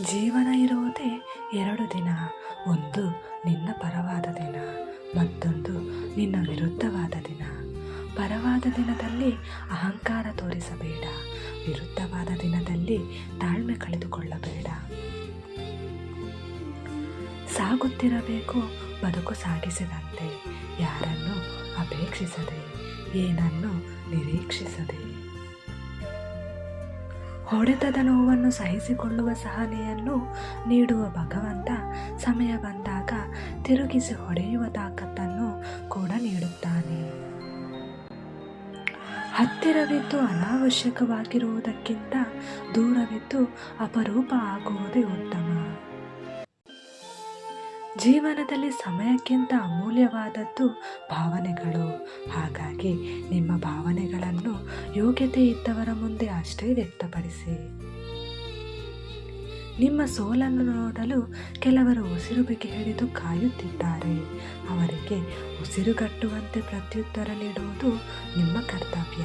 ಜೀವನ ಇರುವುದೇ ಎರಡು ದಿನ. ಒಂದು ನಿನ್ನ ಪರವಾದ ದಿನ, ಮತ್ತೊಂದು ನಿನ್ನ ವಿರುದ್ಧವಾದ ದಿನ. ಪರವಾದ ದಿನದಲ್ಲಿ ಅಹಂಕಾರ ತೋರಿಸಬೇಡ, ವಿರುದ್ಧವಾದ ದಿನದಲ್ಲಿ ತಾಳ್ಮೆ ಕಳೆದುಕೊಳ್ಳಬೇಡ. ಸಾಗುತ್ತಿರಬೇಕು, ಬದುಕು ಸಾಗಿಸಿದಂತೆ. ಯಾರನ್ನು ಅಪೇಕ್ಷಿಸದೆ, ಏನನ್ನು ನಿರೀಕ್ಷಿಸದೆ. ಹೊಡೆತದ ನೋವನ್ನು ಸಹಿಸಿಕೊಳ್ಳುವ ಸಹನೆಯನ್ನು ನೀಡುವ ಭಗವಂತ ಸಮಯ ಬಂದಾಗ ತಿರುಗಿಸಿ ಹೊಡೆಯುವ ತಾಕತ್ತನ್ನು ಕೂಡ ನೀಡುತ್ತಾನೆ. ಹತ್ತಿರವಿದ್ದು ಅನಾವಶ್ಯಕವಾಗಿರುವುದಕ್ಕಿಂತ ದೂರವಿದ್ದು ಅಪರೂಪ ಆಗುವುದೇ ಉತ್ತಮ. ಜೀವನದಲ್ಲಿ ಸಮಯಕ್ಕಿಂತ ಅಮೂಲ್ಯವಾದದ್ದು ಭಾವನೆಗಳು. ಹಾಗಾಗಿ ನಿಮ್ಮ ಭಾವನೆಗಳನ್ನು ಯೋಗ್ಯತೆ ಇದ್ದವರ ಮುಂದೆ ಅಷ್ಟೇ ವ್ಯಕ್ತಪಡಿಸಿ. ನಿಮ್ಮ ಸೋಲನ್ನು ನೋಡಲು ಕೆಲವರು ಉಸಿರುಬಿಗೆ ಹಿಡಿದು ಕಾಯುತ್ತಿದ್ದಾರೆ. ಅವರಿಗೆ ಉಸಿರುಗಟ್ಟುವಂತೆ ಪ್ರತ್ಯುತ್ತರ ನೀಡುವುದು ನಿಮ್ಮ ಕರ್ತವ್ಯ.